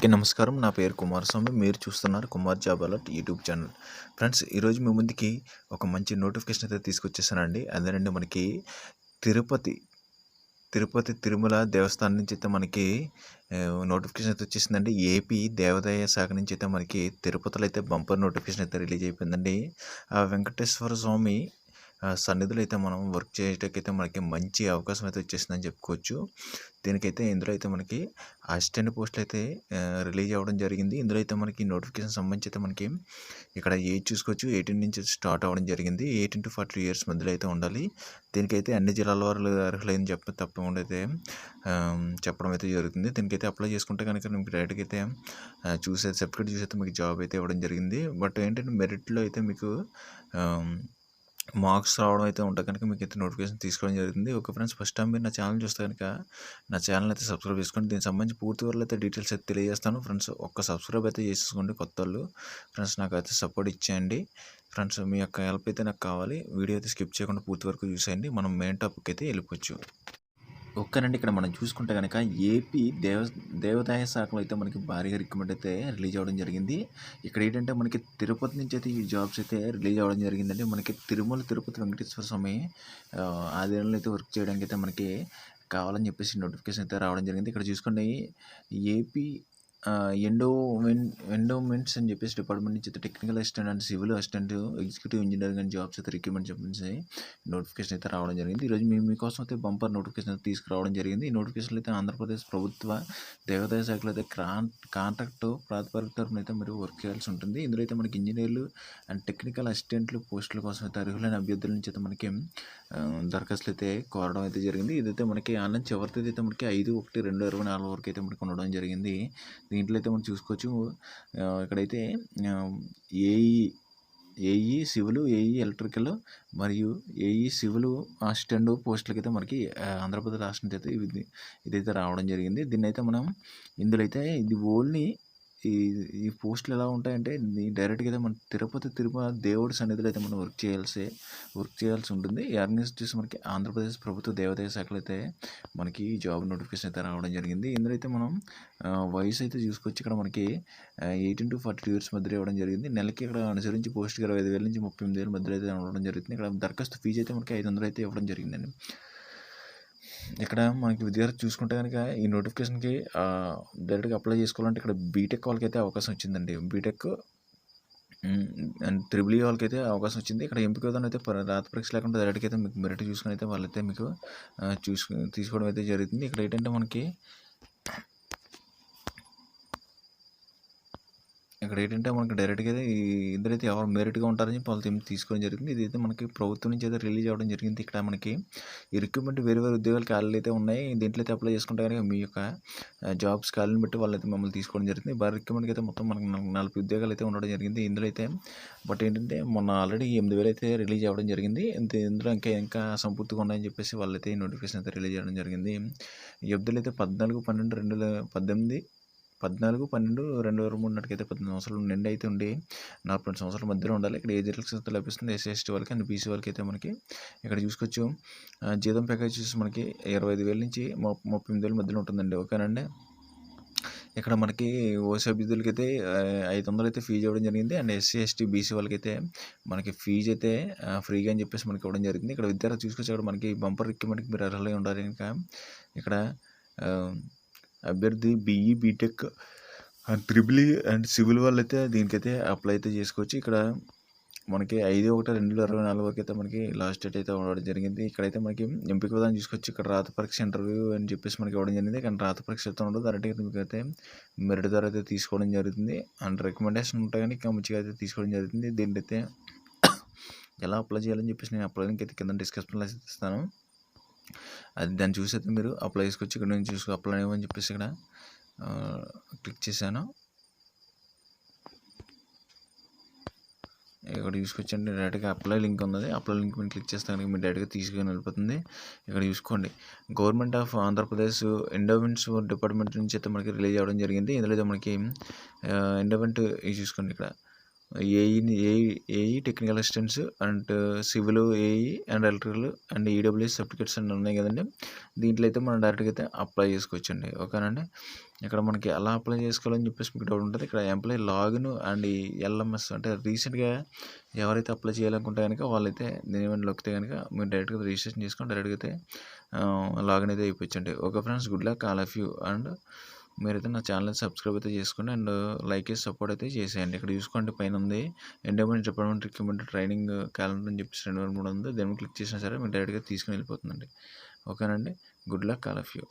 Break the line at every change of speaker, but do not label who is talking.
అందరికీ నమస్కారం. నా పేరు కుమారస్వామి. మీరు చూస్తున్నారు Kumar job alert YouTube channel. Friends ఈరోజు మీ ముందుకి ఒక మంచి నోటిఫికేషన్ అయితే తీసుకొచ్చేసానండి. అదేనండి మనకి తిరుపతి తిరుపతి తిరుమల దేవస్థానం నుంచి అయితే మనకి నోటిఫికేషన్ అయితే వచ్చేసిందండి. ఏపీ దేవాదాయ శాఖ నుంచి అయితే మనకి తిరుపతిలో అయితే బంపర్ నోటిఫికేషన్ అయితే రిలీజ్ అయిపోయిందండి. ఆ వెంకటేశ్వర స్వామి సన్నిధిలో అయితే మనం వర్క్ చేయడానికైతే మనకి మంచి అవకాశం అయితే వచ్చేసిందని చెప్పుకోవచ్చు. దీనికైతే ఇందులో అయితే మనకి అసిస్టెంట్ పోస్టులు అయితే రిలీజ్ అవ్వడం జరిగింది. ఇందులో అయితే మనకి నోటిఫికేషన్ సంబంధించి అయితే మనకి ఇక్కడ ఏజ్ చూసుకోవచ్చు. ఎయిటీన్ నుంచి స్టార్ట్ అవ్వడం జరిగింది. ఎయిటీన్ టు ఫార్టీ ఇయర్స్ మధ్యలో అయితే ఉండాలి. దీనికైతే అన్ని జిల్లాల వారు అర్హులైన చెప్ప తప్పకుండా అయితే చెప్పడం అయితే జరుగుతుంది. దీనికైతే అప్లై చేసుకుంటే కనుక మీకు డైరెక్ట్గా అయితే చూసే సర్టిఫికేట్ చూసి అయితే మీకు జాబ్ అయితే ఇవ్వడం జరిగింది. బట్ ఏంటంటే మెరిట్లో అయితే మీకు మార్క్స్ రావడం అయితే ఉంటే కనుక మీకు అయితే నోటిఫికేషన్ తీసుకోవడం జరుగుతుంది. ఓకే ఫ్రెండ్స్ ఫస్ట్ టైం మీరు నా ఛానల్ చూస్తే కనుక నా ఛానల్ అయితే సబ్స్క్రైబ్ చేసుకోండి. దీనికి సంబంధించి పూర్తి వరకు అయితే డీటెయిల్స్ అయితే తెలియజేస్తాను. ఫ్రెండ్స్ ఒక్క సబ్స్క్రైబ్ అయితే చేసేసుకోండి కొత్త వాళ్ళు ఫ్రెండ్స్ నాకు అయితే సపోర్ట్ ఇచ్చేయండి. ఫ్రెండ్స్ మీ యొక్క హెల్ప్ అయితే నాకు కావాలి. వీడియో అయితే స్కిప్ చేయకుండా పూర్తి వరకు చూసేయండి. మనం మెయిన్ టాపిక్ అయితే వెళ్ళిపోవచ్చు. ఒక్కనండి ఇక్కడ మనం చూసుకుంటే కనుక ఏపీ దేవ దేవాదాయ శాఖలో అయితే మనకి భారీగా రికమెండ్ అయితే రిలీజ్ అవ్వడం జరిగింది. ఇక్కడ ఏంటంటే మనకి తిరుపతి నుంచి అయితే ఈ జాబ్స్ అయితే రిలీజ్ అవ్వడం జరిగిందండి. మనకి తిరుమల తిరుపతి వెంకటేశ్వర స్వామి ఆధ్వర్యంలో అయితే వర్క్ చేయడానికి అయితే మనకి కావాలని చెప్పేసి నోటిఫికేషన్ అయితే రావడం జరిగింది. ఇక్కడ చూసుకోండి ఏపీ ఎండోమెన్ ఎండోమెంట్స్ అని చెప్పేసి డిపార్ట్మెంట్ నుంచి అయితే technical assistant and civil assistant executive engineering and jobs అయితే రిక్రూట్మెంట్ చెప్పేసి నోటిఫికేషన్ అయితే రావడం జరిగింది. ఈరోజు మేము మీకోసం అయితే బంపర్ నోటిఫికేషన్ అయితే తీసుకురావడం జరిగింది. ఈ నోటిఫికేషన్లు అయితే ఆంధ్రప్రదేశ్ ప్రభుత్వ దేవాదాయ శాఖలో అయితే క్రాన్ కాంట్రాక్ట్ ప్రాతిపదిక తరపున అయితే మీరు వర్క్ చేయాల్సి ఉంటుంది. ఇందులో అయితే మనకి ఇంజనీర్లు అండ్ టెక్నికల్ అసిస్టెంట్లు పోస్టుల కోసం అయితే అర్హులైన అభ్యర్థుల నుంచి అయితే మనకి దరఖాస్తులు అయితే కోరడం అయితే జరిగింది. ఇదైతే మనకి ఆన్లైన్ చివరితో అయితే మనకి ఐదు ఒకటి రెండు ఇరవై నాలుగు వరకు అయితే మనకి ఉండడం జరిగింది. దీంట్లో అయితే మనం చూసుకోవచ్చు ఇక్కడైతే AE AE civil AE electrical మరియు ఏఈ సివిల్ అసిస్టెంట్ పోస్టులకి అయితే మనకి ఆంధ్రప్రదేశ్ రాష్ట్రం అయితే ఇది ఇదైతే రావడం జరిగింది. దీన్ని అయితే మనం ఇందులో అయితే ఇది ఓన్లీ ఈ ఈ పోస్టులు ఎలా ఉంటాయంటే నీ డైరెక్ట్గా అయితే మన తిరుపతి తిరుమల దేవుడి సన్నిధిలో అయితే మనం వర్క్ చేయాల్సి వర్క్ చేయాల్సి ఉంటుంది. ఈ ఆర్గనైజేషన్ మనకి ఆంధ్రప్రదేశ్ ప్రభుత్వ దేవాదాయ శాఖలు అయితే మనకి జాబ్ నోటిఫికేషన్ అయితే రావడం జరిగింది. ఇందులో అయితే మనం వయసు అయితే చూసుకొచ్చి ఇక్కడ మనకి eighteen to forty two years మధ్యలో ఇవ్వడం జరిగింది. నెలకి ఇక్కడ అనుసరించి పోస్ట్కి ఇరవై ఐదు వేల నుంచి ముప్పై ఎనిమిది వేల మధ్యలో అయితే ఇవ్వడం జరుగుతుంది. ఇక్కడ దరఖాస్తు ఫీజు అయితే మనకి ఐదు వందలు అయితే ఇవ్వడం జరిగిందండి. ఇక్కడ మనకి విద్యార్థి చూసుకుంటే కనుక ఈ నోటిఫికేషన్కి డైరెక్ట్గా అప్లై చేసుకోవాలంటే ఇక్కడ బీటెక్ వాళ్ళకి అయితే అవకాశం వచ్చిందండి. బీటెక్ అండ్ త్రిబుల్ ఈ వాళ్ళకి అయితే అవకాశం వచ్చింది. ఇక్కడ ఎంపిక విధానం అయితే రాత పరీక్ష లేకుండా డైరెక్ట్గా అయితే మీకు మెరిట్ చూసుకుని అయితే వాళ్ళైతే మీకు చూసుకు తీసుకోవడం అయితే జరుగుతుంది. ఇక్కడ ఏంటంటే మనకి ఇక్కడ ఏంటంటే మనకి డైరెక్ట్గా అయితే ఇద్దరైతే ఎవరు మెరిట్గా ఉంటారని చెప్పి వాళ్ళతో తీసుకోవడం జరిగింది. ఇదైతే మనకి ప్రభుత్వం నుంచి అయితే రిలీజ్ అవ్వడం జరిగింది. ఇక్కడ మనకి ఈ రిక్రూట్మెంట్ వేరే వేరే ఉద్యోగాలు ఖాళీలు అయితే ఉన్నాయి. దీంట్లో అయితే అప్లై చేసుకుంటే కనుక మీ యొక్క జాబ్స్ ఖాళీని బట్టి వాళ్ళైతే మమ్మల్ని తీసుకోవడం జరిగింది. బాగా రిక్రూట్మెంట్కి అయితే మొత్తం మనకి నలభై ఉద్యోగాలు అయితే ఉండడం జరిగింది. ఇందులో అయితే బట్ ఏంటంటే మొన్న ఆల్రెడీ ఎనిమిది వేలు అయితే రిలీజ్ అవ్వడం జరిగింది. ఇంత- ఇందులో ఇంకా ఇంకా సంపూర్తిగా ఉన్నాయని చెప్పేసి వాళ్ళైతే ఈ నోటిఫికేషన్ అయితే రిలీజ్ చేయడం జరిగింది. ఈ అయితే పద్నాలుగు పన్నెండు రెండు పద్దెనిమిది పద్నాలుగు పన్నెండు రెండు వేల మూడు నాటికి అయితే పద్దెనిమిది సంవత్సరాలు నిండి అయితే ఉండి నలభై రెండు సంవత్సరాల మధ్యలో ఉండాలి. ఇక్కడ ఏజ్ రిలాక్సేషన్ లభిస్తుంది? ఎస్సీ ఎస్టీ వాళ్ళకి అండ్ బీసీ వాళ్ళకి అయితే మనకి ఇక్కడ చూసుకోవచ్చు. జీతం ప్యాకేజ్ చూసి మనకి ఇరవై ఐదు వేల నుంచి ముప్పై ఎనిమిది వేల మధ్యలో ఉంటుందండి. ఓకేనండి? ఇక్కడ మనకి ఓసీ అభ్యర్థులకి అయితే ఐదు వందలు అయితే ఫీజు ఇవ్వడం జరిగింది. అండ్ ఎస్సీ ఎస్టీ బీసీ వాళ్ళకి అయితే మనకి ఫీజు అయితే ఫ్రీగా అని చెప్పేసి మనకి ఇవ్వడం జరిగింది. ఇక్కడ విద్యార్థి చూసుకొచ్చి అక్కడ మనకి బంపర్ రిక్రూట్మెంట్కి మీరు అర్హులై ఉండాలి ఇంకా ఇక్కడ అభ్యర్థి BE BTech and triple and civil వాళ్ళు అయితే దీనికైతే అప్లై అయితే చేసుకోవచ్చు. ఇక్కడ మనకి ఐదు ఒకటి రెండు వేల ఇరవై నాలుగు వరకు అయితే మనకి లాస్ట్ డేట్ అయితే ఉండడం జరిగింది. ఇక్కడైతే మనకి ఎంపిక విధానం చూసుకొచ్చి ఇక్కడ రాత పరీక్ష ఇంటర్వ్యూ అని చెప్పేసి మనకి ఇవ్వడం జరిగింది. కానీ రాత పరీక్ష అయితే ఉండదు. డైరెక్ట్గా మీకు అయితే మెరిట్ ద్వారా అయితే తీసుకోవడం జరుగుతుంది. అండ్ రికమెండేషన్ ఉంటాయి కానీ ఇంకా మంచిగా అయితే తీసుకోవడం జరుగుతుంది. దీనికైతే ఎలా అప్లై చేయాలని చెప్పేసి నేను అప్లై లింక్ అయితే కింద డిస్క్రిప్షన్లో అయితే ఇస్తాను. అది దాన్ని చూసి అయితే మీరు. అప్లై చేసుకోవచ్చు ఇక్కడ నుంచి చూసుకో అప్లై అని చెప్పేసి ఇక్కడ క్లిక్ చేశాను. ఇక్కడ చూసుకొచ్చండి డైరెక్ట్గా అప్లై లింక్ ఉన్నది. అప్లై లింక్ మీద క్లిక్ చేస్తే కనుక మీరు డైరెక్ట్గా తీసుకొని వెళ్ళిపోతుంది. ఇక్కడ చూసుకోండి. Government of Andhra Pradesh endowments department నుంచి అయితే మనకి రిలీజ్ అవ్వడం జరిగింది. ఇందులో అయితే మనకి ఎండోమెంట్ ఇది చూసుకోండి ఇక్కడ. ఏఈని AE AE technical assistants and civil AE and electrical and EWS certificates అన్నీ ఉన్నాయి కదండి. దీంట్లో అయితే మనం డైరెక్ట్గా అయితే అప్లై చేసుకోవచ్చండి. ఓకేనండి ఇక్కడ మనకి ఎలా అప్లై చేసుకోవాలని చెప్పేసి మీకు డౌట్ ఉంటుంది. ఇక్కడ ఎంప్లాయీ లాగిన్ అండ్ ఎల్ఎంఎస్ అంటే రీసెంట్గా ఎవరైతే అప్లై చేయాలనుకుంటే కనుక వాళ్ళైతే దీని ఏమైనా నొక్కితే కనుక మీరు డైరెక్ట్గా రిజిస్ట్రేషన్ చేసుకొని డైరెక్ట్గా అయితే uh, లాగిన్ అయితే అయిపోవచ్చండి. Okay friends good luck all of you and మీరైతే నా ఛానల్ సబ్స్క్రైబ్ అయితే చేసుకోండి అండ్ లైక్ చేసి సపోర్ట్ అయితే చేసేయండి. ఇక్కడ చూసుకోండి పైన ఉంది endowment department recruitment training calendar అని చెప్పేసి రెండు వేల మూడు ఉంది దాన్ని క్లిక్ చేసినా సరే మీరు డైరెక్ట్గా తీసుకుని వెళ్ళిపోతుందండి. ఓకేనండి. Good luck all of you.